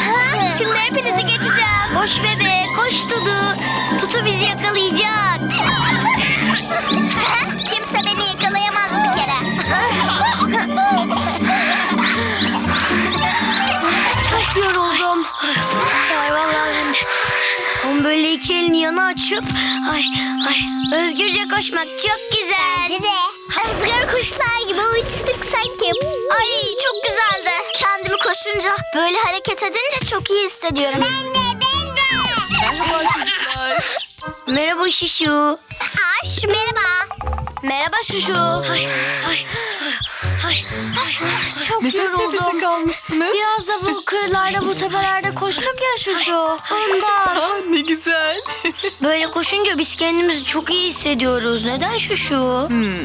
Ha, Şimdi hepinizi geçeceğim. Koş bebe, koş Dudu. Tutu bizi yakalayacak. Kimse beni yakalayamaz böyle iki elini yana açıp ay ay özgürce koşmak çok güzel. Bence de. Özgür kuşlar gibi uçtuk sanki. Ay çok güzeldi. Kendimi koşunca böyle hareket edince çok iyi hissediyorum. Ben de ben de. Merhaba çocuklar. Merhaba Şuşu. Aş merhaba. Merhaba Şuşu. Ay ay ay ay. Çok Nefes nefese yoruldum. kalmışsınız. Biraz da bu kırlarda bu tepelerde koştuk ya Şuşu. Ondan. Aa. Böyle koşunca biz kendimizi çok iyi hissediyoruz. Neden Şuşu? Hmm.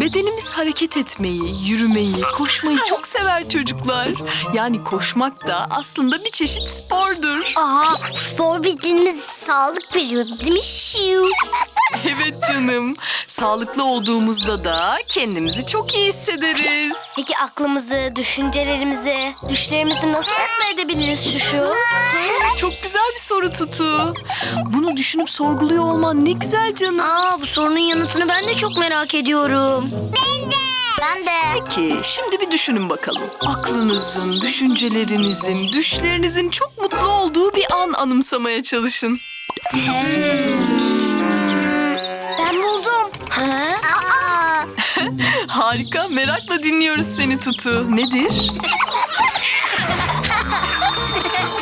Bedenimiz hareket etmeyi, yürümeyi, koşmayı çok sever çocuklar. Yani koşmak da aslında bir çeşit spordur. Aa, spor bedenimize sağlık veriyor değil mi Şiu? Evet canım. Sağlıklı olduğumuzda da kendimizi çok iyi hissederiz. Peki aklımızı, düşüncelerimizi, düşlerimizi nasıl mutlu edebiliriz Şuşu? Çok güzel bir soru Tutu. Bunu düşünüp sorguluyor olman ne güzel canım. Aa bu sorunun yanıtını ben de çok merak ediyorum. Ben de. Ben de. Peki şimdi bir düşünün bakalım. Aklınızın, düşüncelerinizin, düşlerinizin çok mutlu olduğu bir an anımsamaya çalışın. Ben buldum. Ha? Aa, Harika, merakla dinliyoruz seni Tutu. Nedir?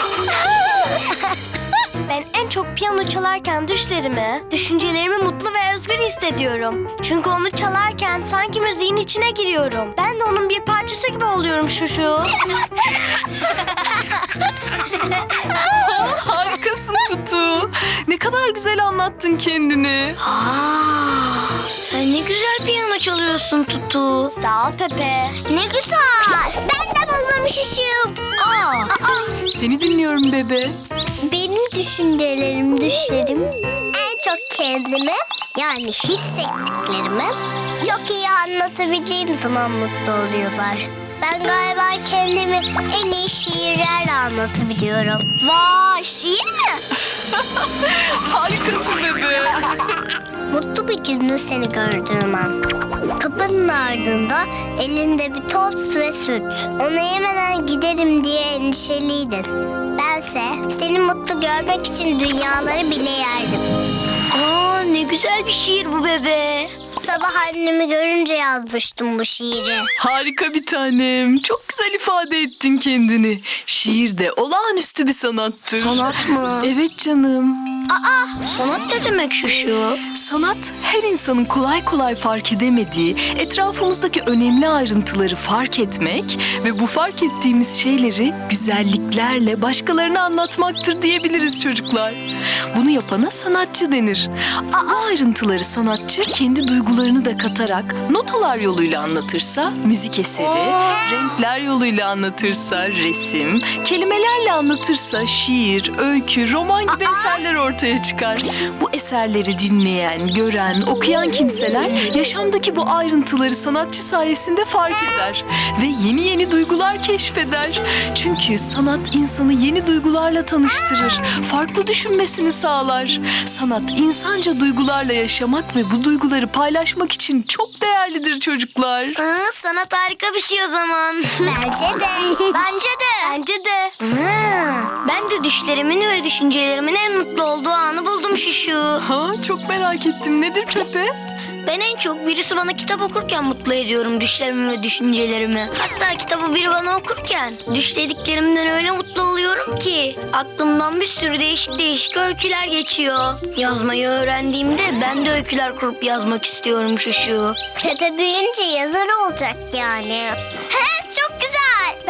piyano çalarken düşlerimi, düşüncelerimi mutlu ve özgür hissediyorum. Çünkü onu çalarken sanki müziğin içine giriyorum. Ben de onun bir parçası gibi oluyorum Şuşu. Harikasın Tutu. Ne kadar güzel anlattın kendini. Aa, sen ne güzel piyano çalıyorsun Tutu. Sağ ol Pepe. ne güzel. Ben de buldum Şişu. Aa, Seni dinliyorum bebe. Benim düşüncelerim, düşlerim en çok kendimi yani hissettiklerimi çok iyi anlatabildiğim zaman mutlu oluyorlar. Ben galiba kendimi en iyi şiirlerle anlatabiliyorum. vay şiir mi? Harikasın bebe. Mutlu bir günde seni gördüğüm an. Kapının ardında elinde bir toz ve süt. Onu yemeden giderim diye endişeliydin. Bense seni mutlu görmek için dünyaları bile yerdim. Aa, ne güzel bir şiir bu bebe. Sabah annemi görünce yazmıştım bu şiiri. Harika bir tanem. Çok güzel ifade ettin kendini. Şiir de olağanüstü bir sanattır. Sanat mı? Evet canım. Aa, sanat ne demek Şuşu? Sanat her insanın kolay kolay fark edemediği, etrafımızdaki önemli ayrıntıları fark etmek ve bu fark ettiğimiz şeyleri güzelliklerle başkalarına anlatmaktır diyebiliriz çocuklar. Bunu yapana sanatçı denir. Bu ayrıntıları sanatçı kendi duygularını da katarak notalar yoluyla anlatırsa müzik eseri, renkler yoluyla anlatırsa resim, kelimelerle anlatırsa şiir, öykü, roman gibi eserler ortaya çıkar. Bu eserleri dinleyen, gören, okuyan kimseler yaşamdaki bu ayrıntıları sanatçı sayesinde fark eder ve yeni yeni duygular keşfeder. Çünkü sanat insanı yeni duygularla tanıştırır, farklı düşünmesini sağlar. Sanat insanca duygularla yaşamak ve bu duyguları paylaşmak için çok değerlidir çocuklar. Aa, sanat harika bir şey o zaman. Bence de. Bence de. Bence de. ben de düşlerimin ve düşüncelerimin en mutlu olduğu anı buldum Şuşu. Ha, çok merak ettim. Nedir Pepe? Ben en çok birisi bana kitap okurken mutlu ediyorum düşlerimi ve düşüncelerimi. Hatta kitabı biri bana okurken düşlediklerimden öyle mutlu oluyorum ki aklımdan bir sürü değişik değişik öyküler geçiyor. Yazmayı öğrendiğimde ben de öyküler kurup yazmak istiyorum Şuşu. Pepe büyüyünce yazar olacak yani. He çok güzel.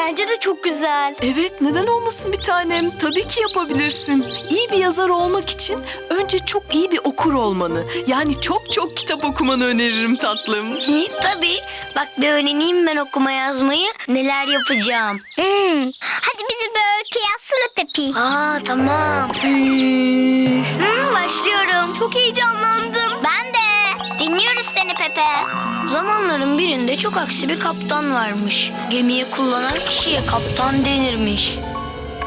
Bence de çok güzel. Evet, neden olmasın bir tanem? Tabii ki yapabilirsin. İyi bir yazar olmak için önce çok iyi bir okur olmanı, yani çok çok kitap okumanı öneririm tatlım. Tabii. Bak bir öğreneyim ben okuma yazmayı. Neler yapacağım. Hmm. Hadi bizi bir öykü yazsana Pepi. Aa tamam. Hmm. Hmm, başlıyorum. Çok heyecanlandım. Ben de. Dinliyoruz seni Pepe. Zamanların birinde çok aksi bir kaptan varmış. Gemiyi kullanan kişiye kaptan denirmiş.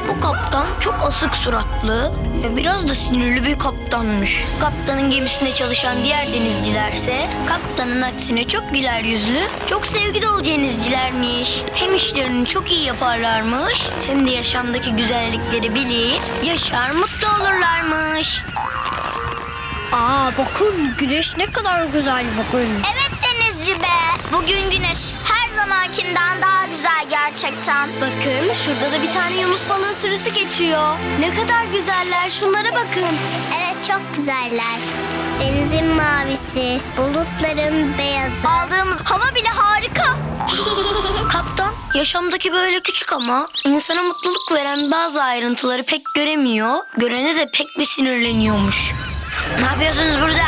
Bu kaptan çok asık suratlı ve biraz da sinirli bir kaptanmış. Kaptanın gemisinde çalışan diğer denizcilerse kaptanın aksine çok güler yüzlü, çok sevgi dolu denizcilermiş. Hem işlerini çok iyi yaparlarmış hem de yaşamdaki güzellikleri bilir, yaşar mutlu olurlarmış. Aa bakın güneş ne kadar güzel bakın. Evet denizci be. Bugün güneş her zamankinden daha güzel gerçekten. Bakın şurada da bir tane yunus balığı sürüsü geçiyor. Ne kadar güzeller şunlara bakın. Evet çok güzeller. Denizin mavisi, bulutların beyazı. Aldığımız hava bile harika. Kaptan yaşamdaki böyle küçük ama insana mutluluk veren bazı ayrıntıları pek göremiyor. Görene de pek bir sinirleniyormuş. Ne yapıyorsunuz burada?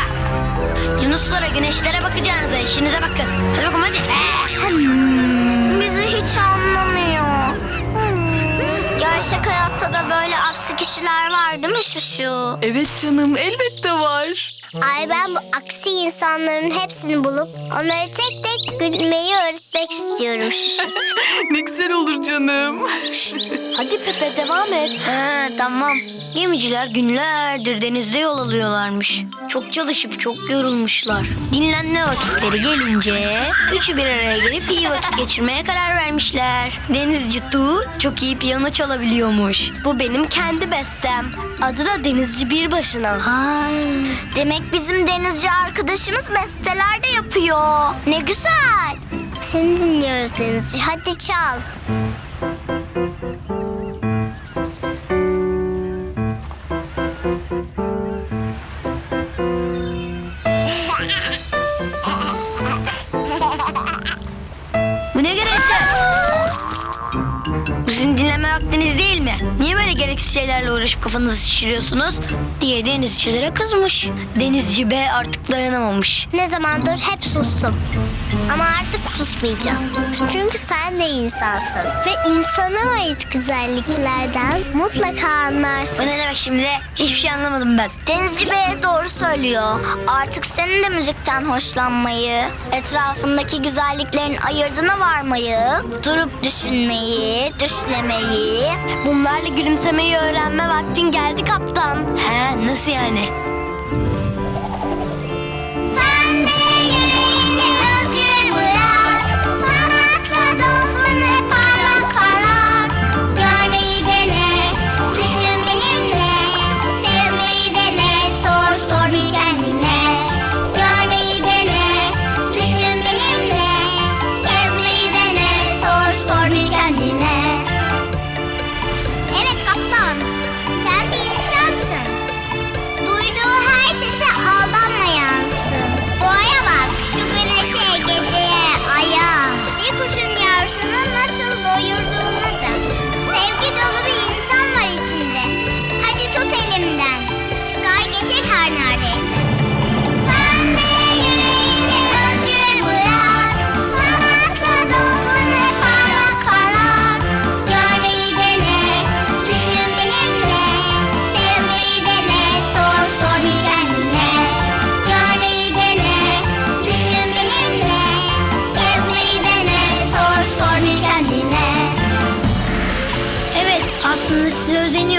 Yunuslara, güneşlere bakacağınıza işinize bakın. Hadi bakalım hadi. Bizi hiç anlamıyor. Gerçek hayatta da böyle aksi kişiler var değil mi şu şu? Evet canım elbette var. Ay ben bu aksi insanların hepsini bulup onları tek tek gülmeyi öğretmek istiyorum. Ne güzel olur canım. Hadi Pepe devam et. Ha, tamam. Gemiciler günlerdir denizde yol alıyorlarmış. Çok çalışıp çok yorulmuşlar. Dinlenme vakitleri gelince üçü bir araya gelip iyi vakit geçirmeye karar vermişler. Denizci Tu çok iyi piyano çalabiliyormuş. Bu benim kendi bestem. Adı da Denizci Bir Başına. Demek bizim denizci arkadaşımız besteler de yapıyor. Ne güzel. Seni dinliyoruz Denizci. Hadi çal. Bu ne gerekse? Sizin dinleme vaktiniz değil mi? Niye böyle gereksiz şeylerle uğraşıp kafanızı şişiriyorsunuz? Diye denizcilere kızmış. Denizci B artık dayanamamış. Ne zamandır hep sustum. Ama artık susmayacağım. Çünkü sen de insansın. Ve insana ait güzelliklerden mutlaka anlarsın. Bu ne demek şimdi? Hiçbir şey anlamadım ben. Denizci Bey doğru söylüyor. Artık senin de müzikten hoşlanmayı, etrafındaki güzelliklerin ayırdına varmayı, durup düşünmeyi, düşlemeyi, bunlarla gülümsemeyi öğrenme vaktin geldi kaptan. He nasıl yani?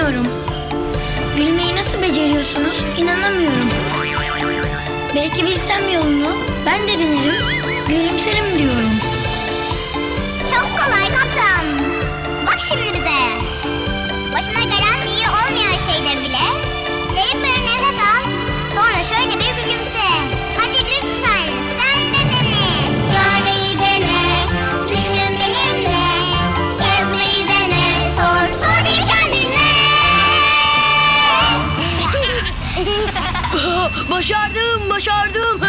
Size özeniyorum. Gülmeyi nasıl beceriyorsunuz? İnanamıyorum. Belki bilsem yolunu ben de denerim. Gülümserim diyorum. Çok kolay Başardım, başardım.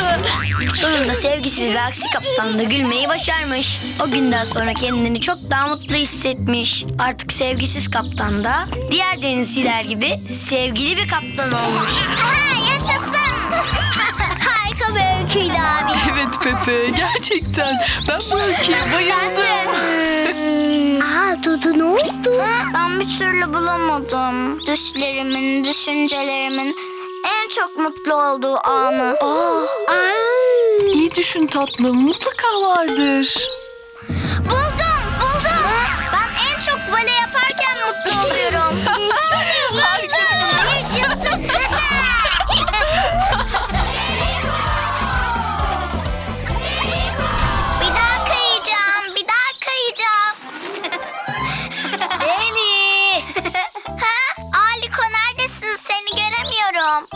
Sonunda sevgisiz ve aksi kaptan da gülmeyi başarmış. O günden sonra kendini çok daha mutlu hissetmiş. Artık sevgisiz kaptan da diğer denizciler gibi sevgili bir kaptan olmuş. Aha, yaşasın. Harika bir öyküydü abi. Evet Pepe gerçekten. Ben bu öyküye bayıldım. Aa Dudu ne oldu? Ben bir türlü bulamadım. Düşlerimin, düşüncelerimin çok mutlu olduğu anı. Ay. İyi düşün tatlım mutlaka vardır.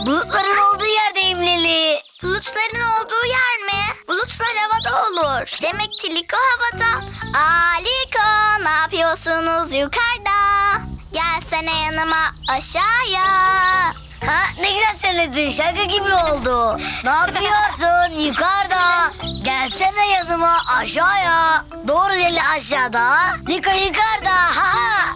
Bulutların olduğu yerdeyim Leli. Bulutların olduğu yer mi? Bulutlar havada olur. Demek ki Liko havada. Aa Liko ne yapıyorsunuz yukarıda? Gelsene yanıma aşağıya. Ha ne güzel söyledin şaka gibi oldu. Ne yapıyorsun yukarıda? Gelsene yanıma aşağıya. Doğru Leli aşağıda. Liko yukarıda. Ha ha.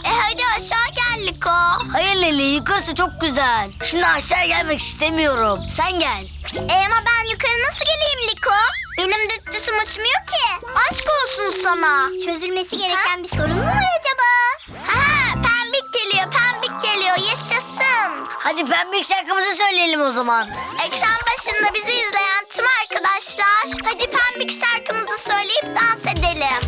Liko. Hayır Leli yukarısı çok güzel. Şimdi aşağı gelmek istemiyorum. Sen gel. E ama ben yukarı nasıl geleyim Liko? Benim düttüsüm uçmuyor ki. Aşk olsun sana. Çözülmesi gereken bir sorun mu var acaba? Ha, pembik geliyor, pembik geliyor. Yaşasın. Hadi pembik şarkımızı söyleyelim o zaman. Ekran başında bizi izleyen tüm arkadaşlar hadi pembik şarkımızı söyleyip dans edelim.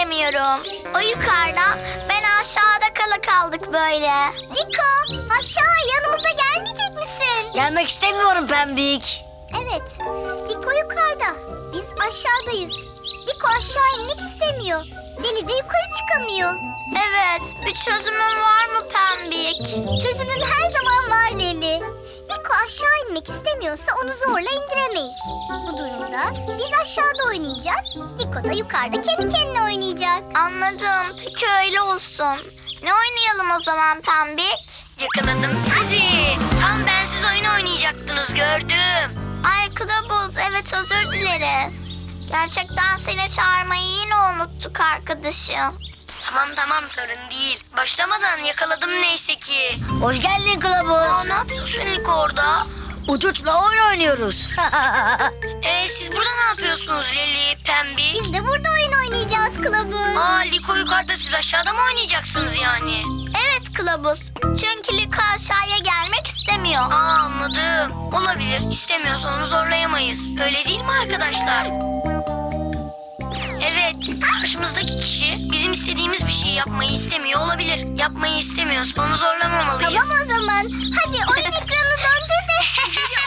Gidemiyorum. O yukarıda, ben aşağıda kala kaldık böyle. Liko, aşağı yanımıza gelmeyecek misin? Gelmek istemiyorum pembik. Evet, Liko yukarıda. Biz aşağıdayız. Liko aşağı inmek istemiyor. Deli de yukarı çıkamıyor. Evet, bir çözümün var mı Pembik? Çözümüm her zaman var Leli. Liko aşağı inmek istemiyorsa onu zorla indiremeyiz. Bu durumda biz aşağıda oynayacağız. Liko da yukarıda kendi kendine oynayacak. Anladım. Peki öyle olsun. Ne oynayalım o zaman Pembik? Yakaladım sizi. Tam bensiz oyun oynayacaktınız gördüm. Ay kılavuz evet özür dileriz. Gerçekten seni çağırmayı yine unuttuk arkadaşım. Tamam tamam sorun değil. Başlamadan yakaladım neyse ki. Hoş geldin kılavuz. Aa, ne yapıyorsun Liko orada? Uçuçla oyun oynuyoruz. ee, siz burada ne yapıyorsunuz Leli, Pembi? Biz de burada oyun oynayacağız kılavuz. Aa Liko yukarıda siz aşağıda mı oynayacaksınız yani? Evet kılavuz. Çünkü Liko aşağıya gelmek istemiyor. Aa anladım. Olabilir. İstemiyorsa onu zorlayamayız. Öyle değil mi arkadaşlar? Evet, karşımızdaki kişi bizim istediğimiz bir şey yapmayı istemiyor olabilir. Yapmayı istemiyorsa onu zorlamamalıyız. Tamam o zaman. Hadi oyun ekranını döndür de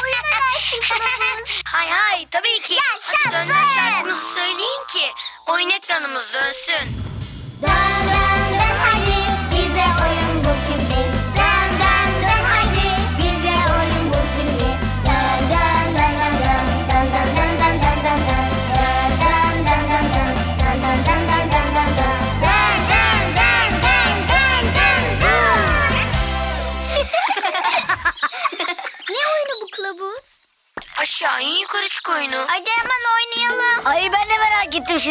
oyun edersin kılavuz. Hay hay tabii ki. Yaşasın. Hadi dönden şarkımızı söyleyin ki oyun ekranımız dönsün. Dön dön dön haydi bize oyun bul şimdi.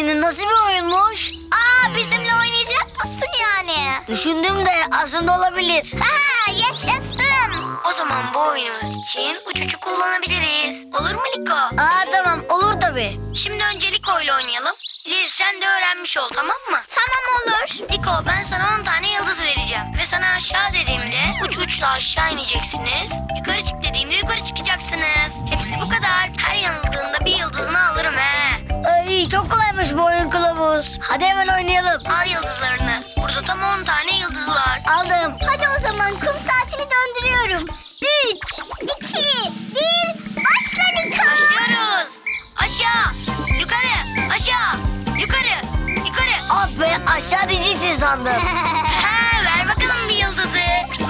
Şimdi nasıl bir oyunmuş? Aa bizimle oynayacak mısın yani? Düşündüm de aslında olabilir. Ha yaşasın. O zaman bu oyunumuz için uçucu kullanabiliriz. Olur mu Liko? Aa tamam olur tabii. Şimdi önce Liko ile oynayalım. Liz sen de öğrenmiş ol tamam mı? Tamam olur. Liko ben sana 10 tane yıldız vereceğim. Ve sana aşağı dediğimde uç uçla aşağı ineceksiniz. Yukarı çık dediğimde yukarı çıkacaksınız. Hepsi bu kadar. Her yanıldığında Ay çok kolaymış bu oyun kılavuz. Hadi hemen oynayalım. Al yıldızlarını. Burada tam 10 tane yıldız var. Aldım. Hadi o zaman kum saatini döndürüyorum. Üç, iki, bir, başla Liko. Başlıyoruz. Aşağı. Yukarı. Aşağı. Yukarı. Yukarı. Ah be aşağı diyeceksin sandım. ha, ver bakalım bir yıldızı.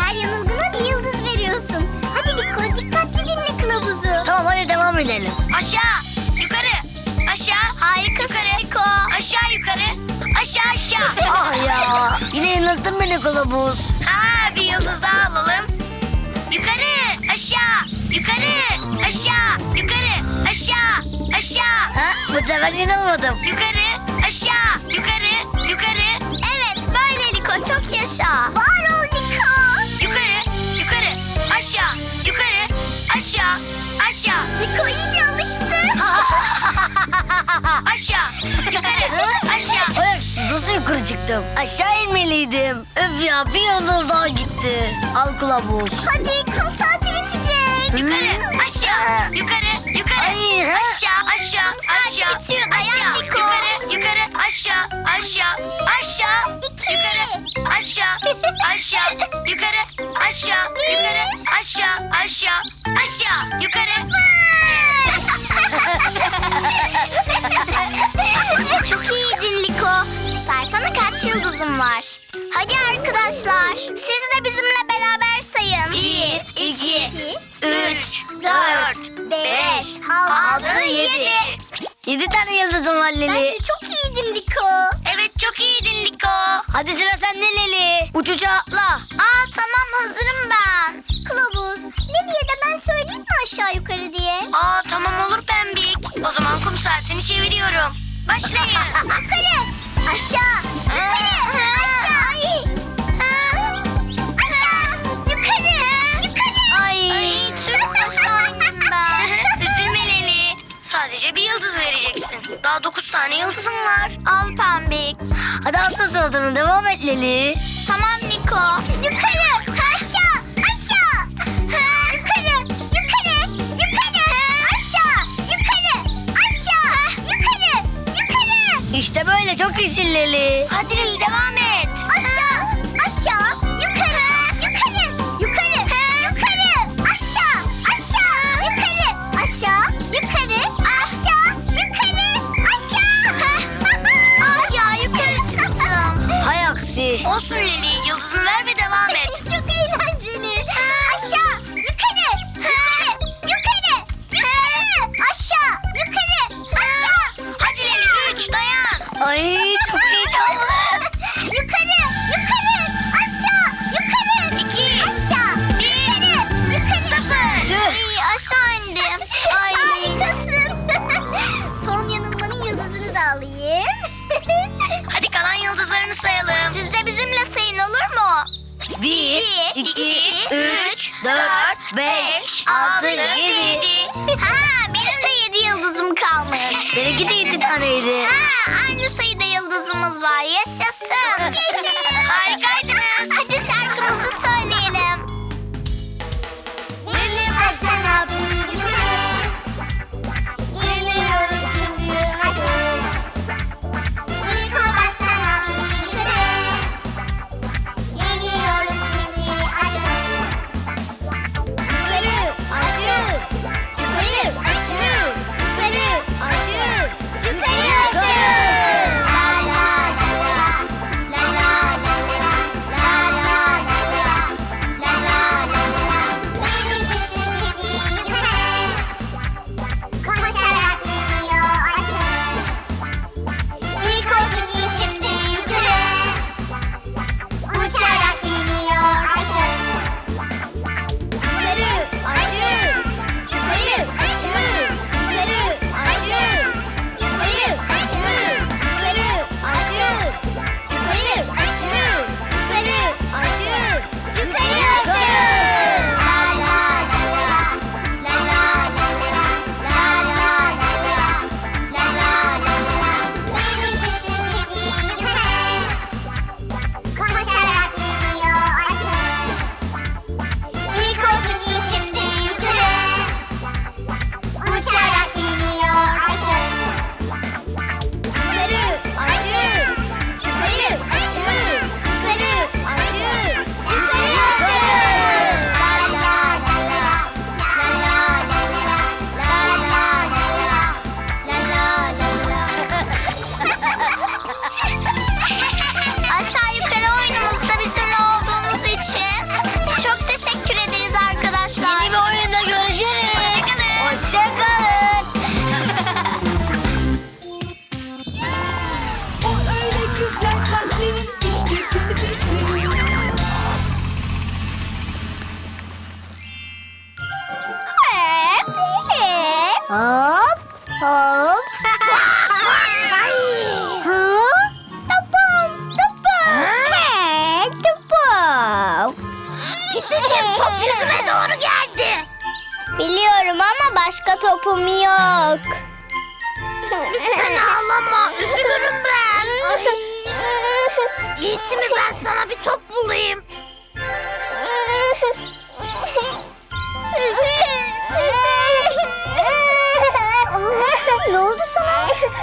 Her yanılgına bir yıldız veriyorsun. Hadi Liko dikkatli dinle kılavuzu. Tamam hadi devam edelim. Aşağı. Aşağı aşağı. ah ya. Yine yanılttın beni kılavuz. Ha bir yıldız daha alalım. Yukarı. Aşağı. Yukarı. Aşağı. Yukarı. Aşağı. Aşağı. Ha, bu sefer yanılmadım. Yukarı. Aşağı. Yukarı. Yukarı. Evet böyle Liko çok yaşa. Var ol Liko. Yukarı. Yukarı. Aşağı. Yukarı. Aşağı. Aşağı. Liko iyice alıştı. Aşağı. Yukarı. Aşağı. Nasıl yukarı çıktım? Aşağı inmeliydim. Öf ya bir yıldız daha gitti. Al kılavuz. Hadi kum saati bitecek. Yukarı, aşağı, yukarı, yukarı, Ay, ha. aşağı, aşağı, saat aşağı, bitiyor, dayan aşağı, Niko. yukarı, yukarı, aşağı, aşağı, aşağı, İki. yukarı, aşağı, aşağı, yukarı, aşağı, yukarı, aşağı, aşağı, aşağı, yukarı. Çok Liko. Saysana kaç yıldızım var. Hadi arkadaşlar. Siz de bizimle beraber sayın. Bir, iki, üç, dört, dört, beş, beş, altı, altı, yedi. yedi. Yedi tane yıldızım var Leli. Bence çok iyiydin Liko. Evet çok iyiydin Liko. Hadi sıra sende Leli. Uç uça atla. Aa tamam hazırım ben. Kılavuz, Lili'ye de ben söyleyeyim mi aşağı yukarı diye? Aa tamam olur pembik. O zaman kum saatini çeviriyorum. Başlayın. Yukarı, aşağı, yukarı, aşağı. Aşağı, yukarı, yukarı. Ay. çok ben. Üzülme Leli. Sadece bir yıldız vereceksin. Daha dokuz tane yıldızım var. Al pembik. Hadi asma suratını devam et Leli. Tamam Niko. Yukarı, çok iyisin Leli. Hadi devam et.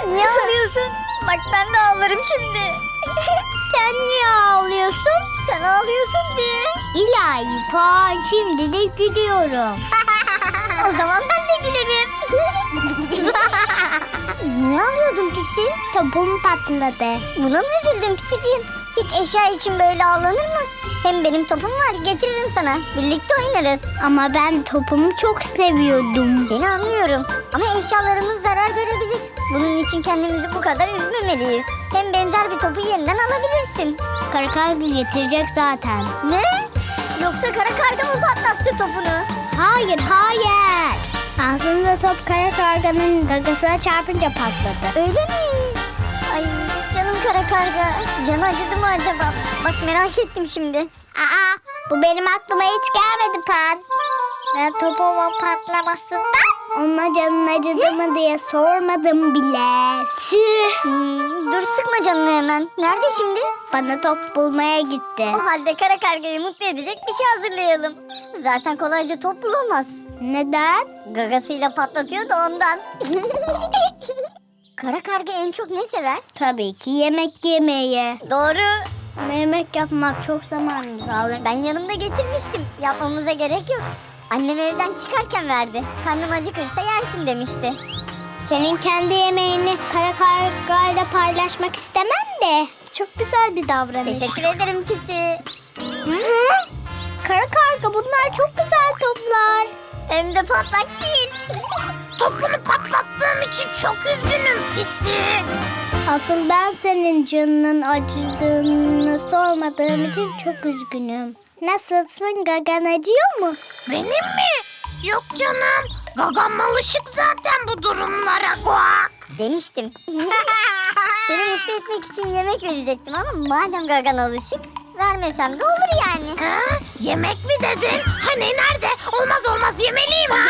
Niye ağlıyorsun? Bak ben de ağlarım şimdi. Sen niye ağlıyorsun? Sen ağlıyorsun diye. İlahi Pan şimdi de gülüyorum. o zaman ben de gülerim. niye ağlıyordun pisi? Topum patladı. Buna mı üzüldün pisiciğim? Hiç eşya için böyle ağlanır mı? Hem benim topum var getiririm sana. Birlikte oynarız. Ama ben topumu çok seviyordum. Seni anlıyorum. Ama eşyalarımız zarar görebilir. Bunun için kendimizi bu kadar üzmemeliyiz. Hem benzer bir topu yeniden alabilirsin. Kara karga getirecek zaten. Ne? Yoksa kara karga mı patlattı topunu? Hayır hayır. Aslında top kara karganın gagasına çarpınca patladı. Öyle mi? Kara karga. Canı acıdı mı acaba? Bak merak ettim şimdi. Aa bu benim aklıma hiç gelmedi Pan. Ben topumun patlamasından ona canın acıdı mı diye sormadım bile. Tüh. Hmm, dur sıkma canını hemen. Nerede şimdi? Bana top bulmaya gitti. O halde kara kargayı mutlu edecek bir şey hazırlayalım. Zaten kolayca top bulamaz. Neden? Gagasıyla patlatıyor da ondan. Kara karga en çok ne sever? Tabii ki yemek yemeyi. Doğru. Ama yemek yapmak çok zamanımızı alır. Ben yanımda getirmiştim. Yapmamıza gerek yok. Annem evden çıkarken verdi. Karnım acıkırsa yersin demişti. Senin kendi yemeğini kara kargayla paylaşmak istemem de. Çok güzel bir davranış. Teşekkür ederim Pisi. Hı hı. Kara karga bunlar çok güzel toplar. Hem de patlak değil. Topunu patlattığım için çok üzgünüm pisi. Asıl ben senin canının acıdığını sormadığım için çok üzgünüm. Nasılsın gagan acıyor mu? Benim mi? Yok canım. Gagam alışık zaten bu durumlara guak. Demiştim. Seni mutlu etmek için yemek verecektim ama madem gagan alışık vermesem de olur yani. Ha? Yemek mi dedin? Hani nerede? Olmaz olmaz yemeliyim ha.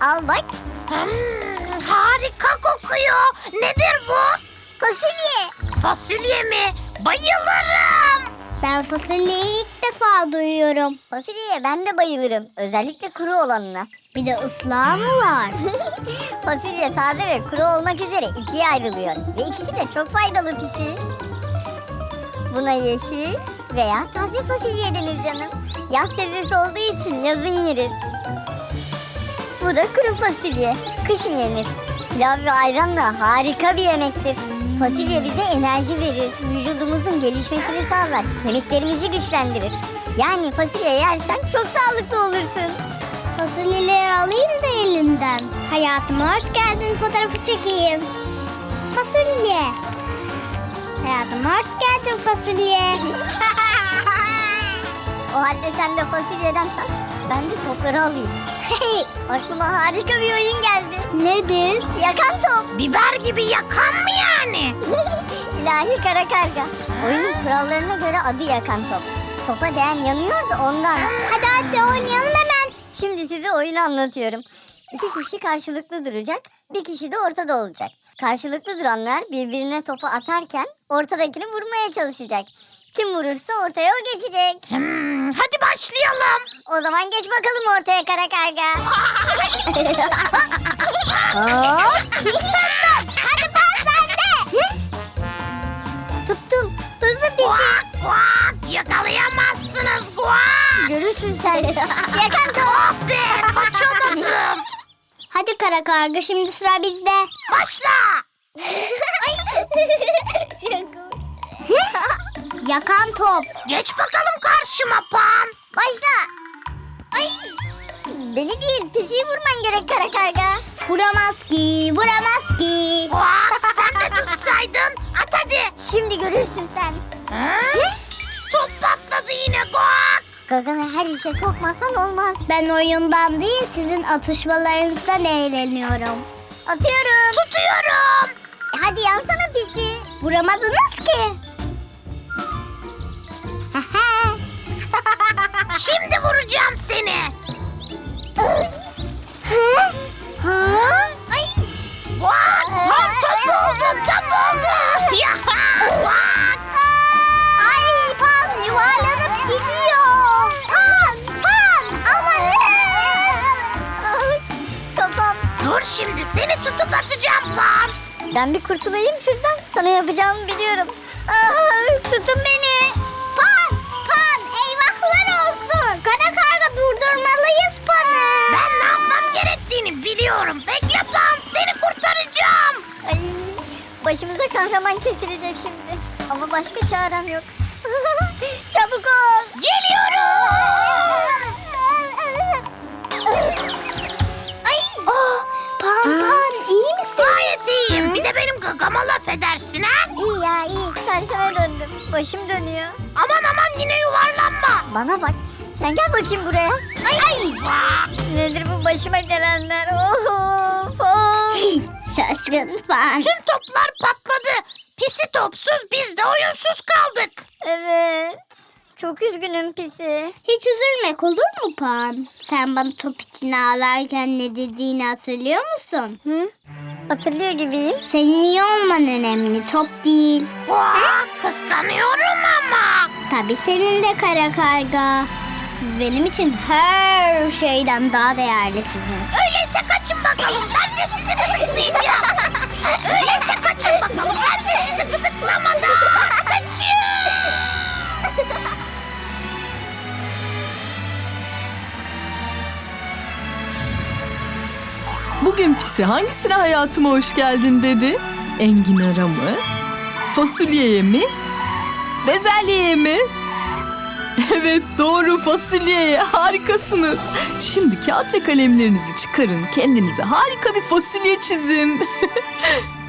Al bak Hmm, harika kokuyor. Nedir bu? fasulye. Fasulye mi? Bayılırım. Ben fasulyeyi ilk defa duyuyorum. Fasulyeye ben de bayılırım. Özellikle kuru olanına. Bir de ıslağı mı var? Fasulye taze ve kuru olmak üzere ikiye ayrılıyor. Ve ikisi de çok faydalı pisi. Buna yeşil veya taze fasulye denir canım. Yaz sebzesi olduğu için yazın yeriz. Bu da kuru fasulye. Kışın yenir. Pilav ve ayranla harika bir yemektir. Fasulye bize enerji verir. Vücudumuzun gelişmesini sağlar. Kemiklerimizi güçlendirir. Yani fasulye yersen çok sağlıklı olursun. Fasulyeleri alayım da elinden. Hayatıma hoş geldin fotoğrafı çekeyim. Fasulye. Hayatıma hoş geldin fasulye. o halde sen de fasulyeden tat. Ben de topları alayım. Hey, aklıma harika bir oyun geldi. Nedir? Yakan top. Biber gibi yakan mı yani? İlahi kara karga. Oyunun kurallarına göre adı yakan top. Topa değen yanıyor da ondan. Hadi hadi oynayalım hemen. Şimdi size oyunu anlatıyorum. İki kişi karşılıklı duracak. Bir kişi de ortada olacak. Karşılıklı duranlar birbirine topu atarken ortadakini vurmaya çalışacak. Kim vurursa ortaya o geçecek. Hmm, hadi başlayalım. O zaman geç bakalım ortaya kara karga. Hop. Hadi pas sende. Tuttum. Hızlı pisi. Guak guak yakalayamazsınız guak. Görürsün sen. Top. Oh be kaçamadım. Hadi kara karga şimdi sıra bizde. Başla. Yakan top. Geç bakalım karşıma Pan. Başla. Ay. Beni değil pisiyi vurman gerek kara karga. Vuramaz ki vuramaz ki. Guak sen de tutsaydın. At hadi. Şimdi görürsün sen. Ha? Top patladı yine guak. Gaganı her işe sokmasan olmaz. Ben oyundan değil sizin atışmalarınızdan eğleniyorum. Atıyorum. Tutuyorum. E hadi yansana pisi. Vuramadınız ki. Şimdi vuracağım seni. ha? Ay. Vak! Tam top oldu, tam oldu. Yaha! Vak! Ay Pan yuvarlanıp gidiyor. Pan, Pan ama ne? Kafam. Dur şimdi seni tutup atacağım Pan. Ben bir kurtulayım şuradan. Sana yapacağımı biliyorum. Aa, tutun beni. Durdurmalıyız Pan'ı. Ben ne yapmam gerektiğini biliyorum. Bekle Pan seni kurtaracağım. Ay, başımıza kahraman kesilecek şimdi. Ama başka çarem yok. Çabuk ol. Geliyorum. Ay. Oh, Pan, Pan iyi misin? Gayet iyiyim. Bir de benim gagama laf edersin ha. İyi ya iyi. Serseme döndüm. Başım dönüyor. Aman aman yine yuvarlanma. Bana bak. Sen gel bakayım buraya. Ay ay. Nedir bu başıma gelenler? Of of. Şaşkın Pan. Tüm toplar patladı. Pisi topsuz biz de oyunsuz kaldık. Evet. Çok üzgünüm pisi. Hiç üzülmek olur mu Pan? Sen bana top için ağlarken ne dediğini hatırlıyor musun? Hı? Hatırlıyor gibiyim. Senin iyi olman önemli, top değil. Vah kıskanıyorum ama. Tabii senin de kara karga. Siz benim için her şeyden daha değerlisiniz. Öyleyse kaçın bakalım. Ben de sizi gıdıklayacağım. Öyleyse kaçın bakalım. Ben de sizi gıdıklamadan. Kaçın. Bugün pisi hangisine hayatıma hoş geldin dedi? Enginara mı? Fasulyeye mi? Bezelyeye mi? Evet doğru fasulyeye harikasınız. Şimdi kağıt ve kalemlerinizi çıkarın kendinize harika bir fasulye çizin.